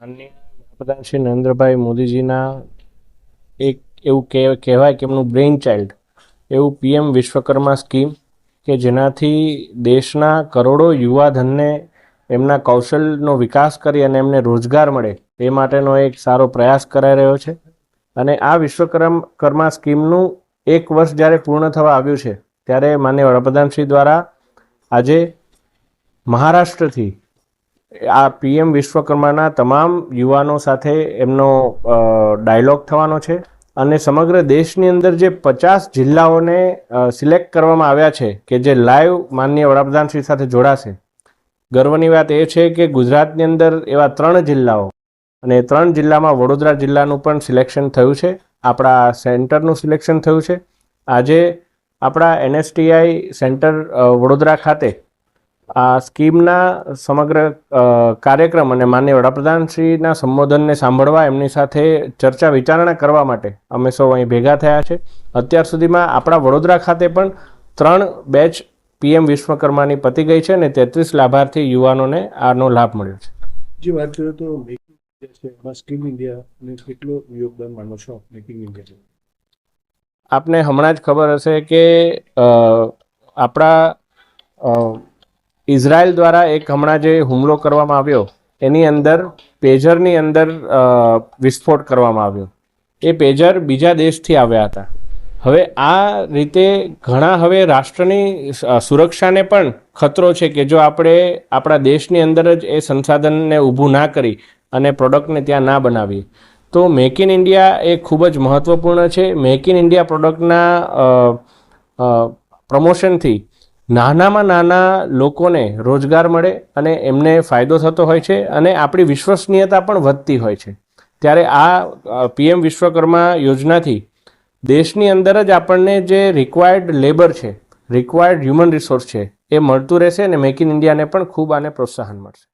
માનનીય વડાપ્રધાન શ્રી નરેન્દ્રભાઈ મોદીજીના એક એવું કે, કહેવાય કે એમનું બ્રેઇન ચાઇલ્ડ એવું પીએમ વિશ્વકર્મા સ્કીમ કે જેનાથી દેશના કરોડો યુવાધનને એમના કૌશલનો વિકાસ કરી અને એમને રોજગાર મળે, એ માટેનો એક સારો પ્રયાસ કરાઈ રહ્યો છે. અને આ વિશ્વકર્મ, કર્મા સ્કીમનું એક વર્ષ જ્યારે પૂર્ણ થવા આવ્યું છે, ત્યારે માન્ય વડાપ્રધાનશ્રી દ્વારા આજે મહારાષ્ટ્રથી આ પીએમ વિશ્વકર્માના તમામ યુવાનો સાથે એમનો ડાયલોગ થવાનો છે અને સમગ્ર દેશની અંદર જે પચાસ જિલ્લાઓને સિલેક્ટ કરવામાં આવ્યા છે કે જે લાઈવ માનનીય વડાપ્રધાનશ્રી સાથે જોડાશે. ગર્વની વાત એ છે કે ગુજરાતની અંદર એવા ત્રણ જિલ્લાઓ અને ત્રણ જિલ્લામાં વડોદરા જિલ્લાનું પણ સિલેક્શન થયું છે. આપણા સેન્ટરનું સિલેક્શન થયું છે. આજે આપણા એનએસટીઆઈ સેન્ટર વડોદરા ખાતે આ સ્કીમના સમગ્ર કાર્યક્રમ અને માન્ય વડાપ્રધાનશ્રીના સંબોધનને સાંભળવા એમની સાથે ચર્ચા વિચારણા કરવા માટે અમે સૌ અહીં ભેગા થયા છે. અત્યાર સુધીમાં આપણા વડોદરા ખાતે પણ ત્રણ બેચ પીએમ વિશ્વકર્માની પતી ગઈ છે અને તેત્રીસ લાભાર્થી યુવાનોને આનો લાભ મળ્યો છે. જે વાત કરીએ તો મેક ઇન ઇન્ડિયા છે. એમાં સ્કીમ ઇન્ડિયાને કેટલો યોગદાન માનો છો? મેક ઇન ઇન્ડિયા આપને હમણાં જ ખબર હશે કે આપણા ઇઝરાયલ દ્વારા એક હમણાં જે હુમલો કરવામાં આવ્યો, એની અંદર પેજરની અંદર વિસ્ફોટ કરવામાં આવ્યો. એ પેજર બીજા દેશથી આવ્યા હતા. હવે આ રીતે ઘણા હવે રાષ્ટ્રની સુરક્ષાને પણ ખતરો છે કે જો આપણે આપણા દેશની અંદર જ એ સંસાધનને ઊભું ના કરી અને પ્રોડક્ટને ત્યાં ના બનાવીએ. તો મેક ઇન ઇન્ડિયા એ ખૂબ જ મહત્ત્વપૂર્ણ છે. મેક ઇન ઇન્ડિયા પ્રોડક્ટના પ્રમોશનથી નાનામાં નાના લોકોને રોજગાર મળે અને એમને ફાયદો થતો હોય છે અને આપણી વિશ્વસનીયતા પણ વધતી હોય છે. ત્યારે આ પીએમ વિશ્વકર્મા યોજનાથી દેશની અંદર જ આપણને જે રિક્વાયર્ડ લેબર છે રિક્વાયર્ડ હ્યુમન રિસોર્સ છે, એ મળતું રહેશે અને મેક ઇન ઇન્ડિયાને પણ ખૂબ આને પ્રોત્સાહન મળશે.